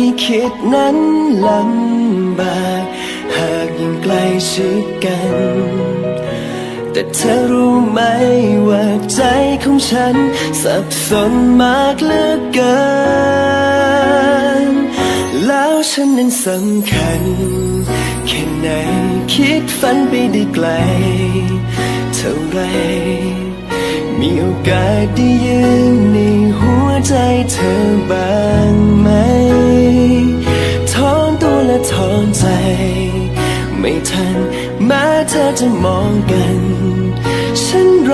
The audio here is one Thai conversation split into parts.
ให้คิดนั้นลำบากหากยิ่งใกล้ชิดกัน แต่เธอรู้ไหมว่าใจของฉัน สับสนมากเหลือเกิน แล้วฉันนั้นสำคัญ แค่ไหนคิดฝันไปได้ไกล เท่าไรมีโอกาสได้ยืนใน ใจเธอบ้างไหมถอนตัวและถอนใจ ไม่ทันแม้เธอจะมองกัน ฉันไร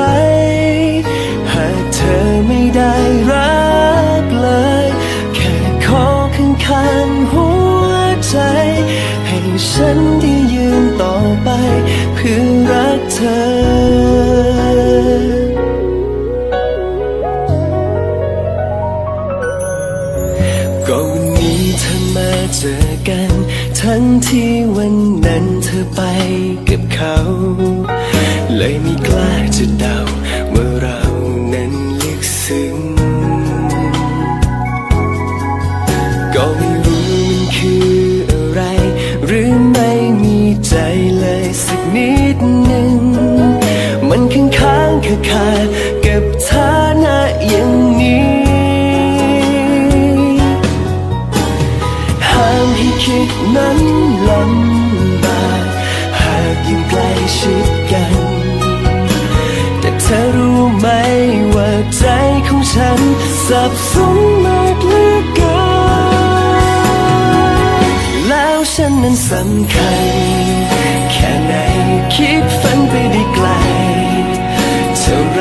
ใจของฉัน สับสนมากเหลือเกินแล้วฉันนั้นสำคัญ แค่ไหนคิดฝันไปได้ไกล เท่าไร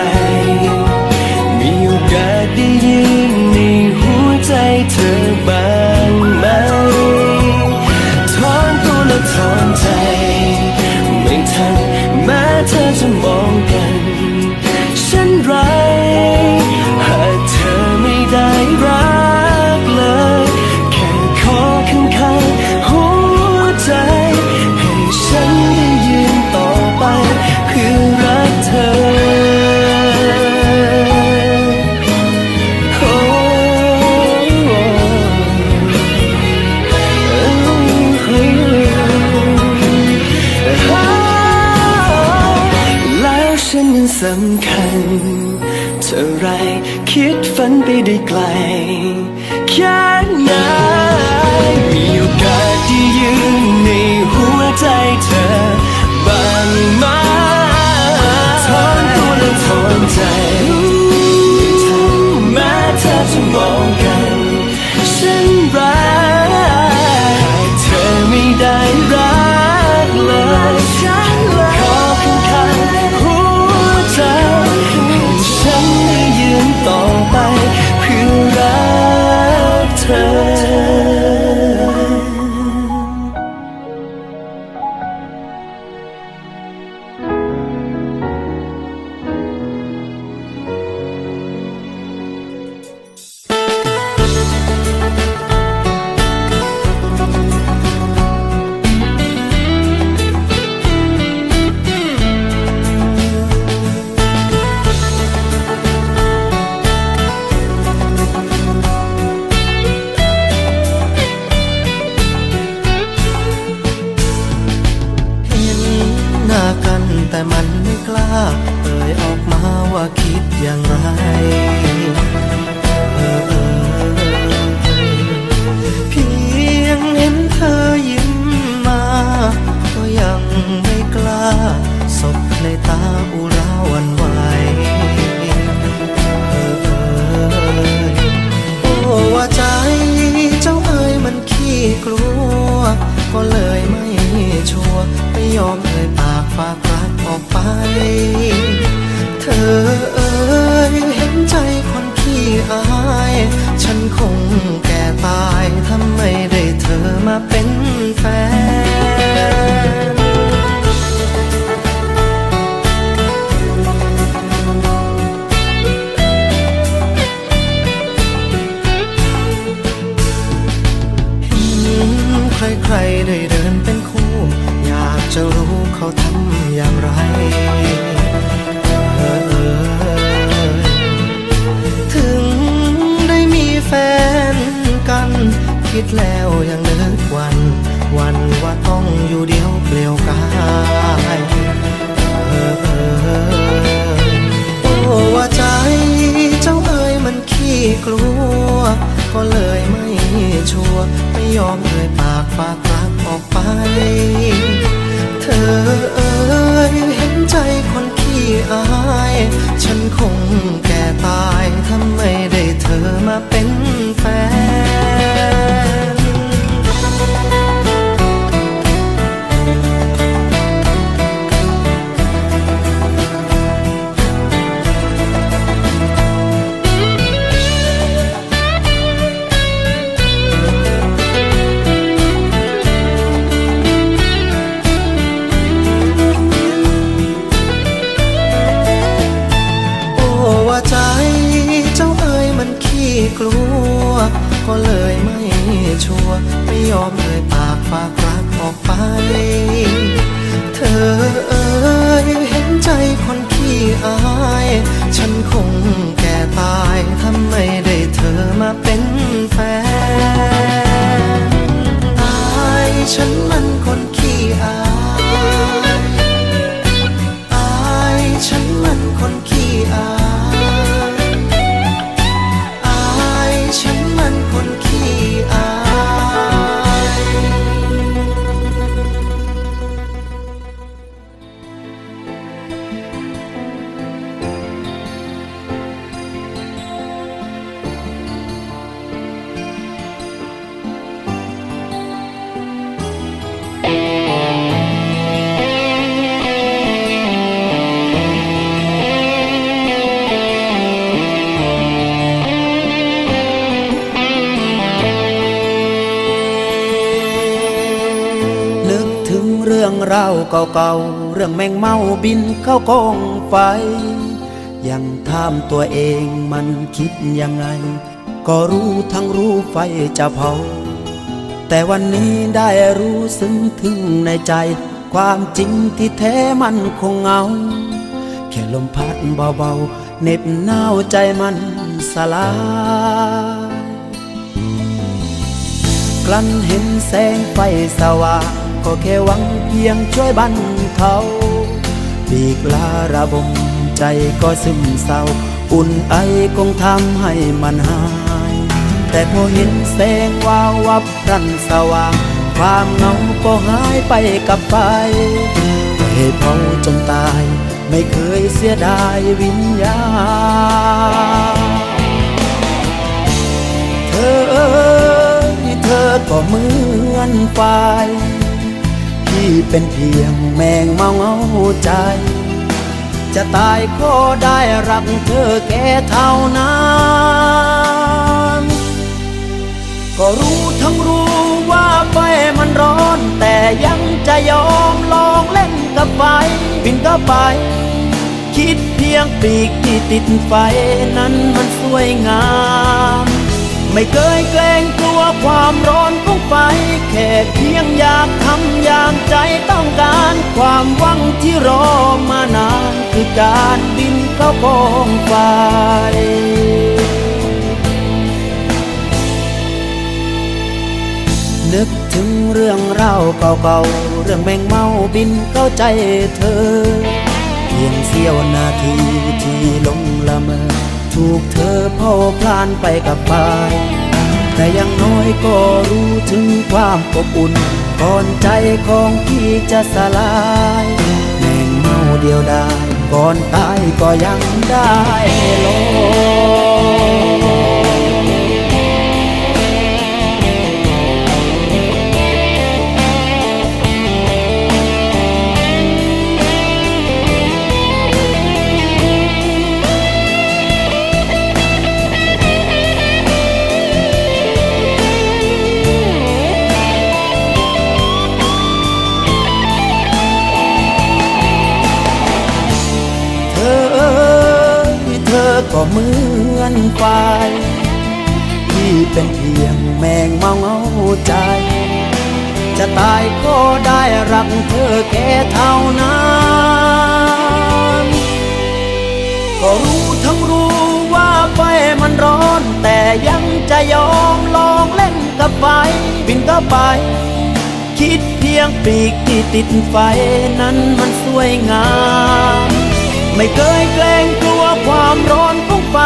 มีโอกาสได้ยืนในหัวใจเธอบ้างไหมถอนตัวและถอนใจ ไม่ทันแม้เธอจะมองกัน ฉันไรห เท่าไร คิดฝันไปได้ไกล แค่ไหนมีโอกาสที่ยืนในหัวใจเธอบ้างไหมทอนตัวและทอนใจแม้เธอจะมองกันฉัน ฉัน รื่าวเก่าๆ เรื่องแมงเมาบินเข้ากองไฟ ยังถามตัวเองมันคิดยังไง ก็รู้ทั้งรู้ไฟจะเผา แต่วันนี้ได้รู้ซึ้งถึงในใจ ความจริงที่แท้มันคงเหงา แค่ลมพัดเบาๆเหน็บหนาวใจมันสลายกลั้นเห็นแสงไฟสว่าง ก็แค่หวังเพียงช่วยบรรเทาปีกลาระบมใจก็ซึมเศร้า อุ่นไอคงทำให้มันหาย แต่พอเห็นแสงวาววับรันสว่าง ความเหงาก็หายไปกับไฟให้เผาจนตาย ไม่เคยเสียดายวิญญาณเธอเอ้ยเธอก็เหมือนไฟ ที่เป็นเพียงแมงเมาเงาใจ จะตายก็ได้รักเธอแค่เท่านั้นก็รู้ทั้งรู้ว่าไฟมันร้อน แต่ยังจะยอมลองเล่นกับไฟบินก็ไป คิดเพียงปีกที่ติดไฟนั้นมันสวยงาม ไม่เคยเกรงกลัว ความร้อนของไฟแค่เพียงอยากทำอย่างใจต้องการ ความหวังที่รอมานานคือการบินเข้ากองไฟนึกถึงเรื่องราวเก่าๆ เรื่องแมงเมาบินเข้าใจเธอ เพียงเสี้ยวนาทีที่ลงละเมอ ถูกเธอเผาพลานไปกับไฟ แต่ยังน้อยก็รู้ถึงความอบอุ่นก่อนใจของพี่จะสลายแมงเมาเดียวได้ก่อนตายก็ยังได้ลง ก็เหมือนไฟที่เป็นเพียงแมงเมาเงาใจ จะตายก็ได้รักเธอแค่เท่านั้นก็รู้ทั้งรู้ว่าไฟมันร้อน แต่ยังจะยอมลองเล่นกับไฟบินก็ไป คิดเพียงปีกที่ติดไฟนั้นมันสวยงาม ไม่เคยเกรงกลัว ความร้อนของไฟ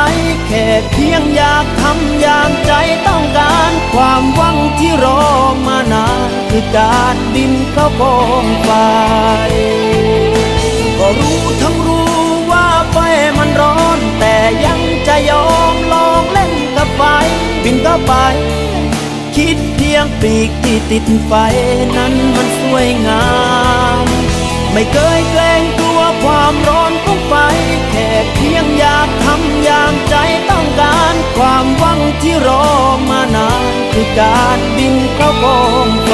แค่เพียงอยากทำอย่างใจต้องการ ความหวังที่รอมานานคือการบินเข้ากองไฟก็รู้ทั้งรู้ว่าไฟมันร้อน แต่ยังจะยอมลองเล่นกับไฟบินเขาไป คิดเพียงปีกที่ติดไฟนั้นมันสวยงาม ไม่เคยเกรงกลัวความร้อนของไฟ แค่เพียงอยากทำอย่างใจต้องการ ความหวังที่รอมานานคือการบินเข้ากองไฟ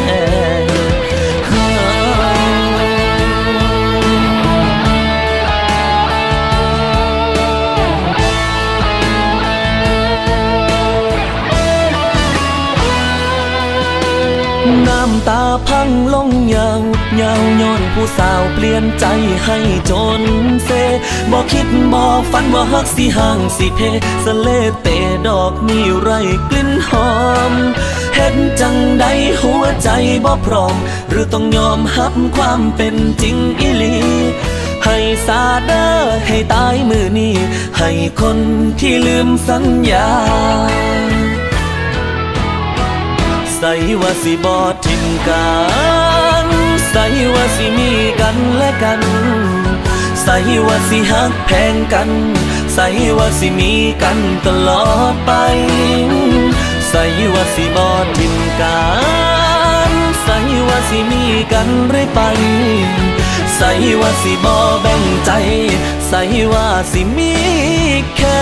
ผู้สาวเปลี่ยนใจให้จนเซบอกคิดบอกฝันว่าฮักสิห่างสิเพสเลเตดอกนี่ไรกลิ่นหอมเห็นจังใดหัวใจบ่พร้อม หรือต้องยอมฮับความเป็นจริงอีหลีให้สาเดอให้ตายมือนี้ ให้คนที่ลืมสัญญา ใส่ว่าสิบอทิมกัน ใส่ว่าสิมีกันและกัน ใส่ว่าสิหักแพงกัน ใส่ว่าสิมีกันตลอดไป ใส่ว่าสิบอทิมกันใส่ว่าสิมีกันเรื่อยไป ใส่ว่าสิบอแบ่งใจ ใส่ว่าสิมีแค่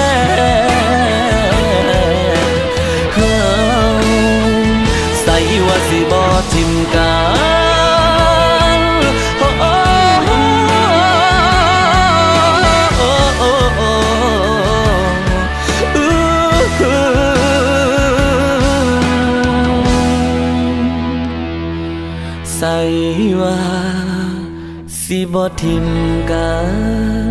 ่ บ่ทิมกัน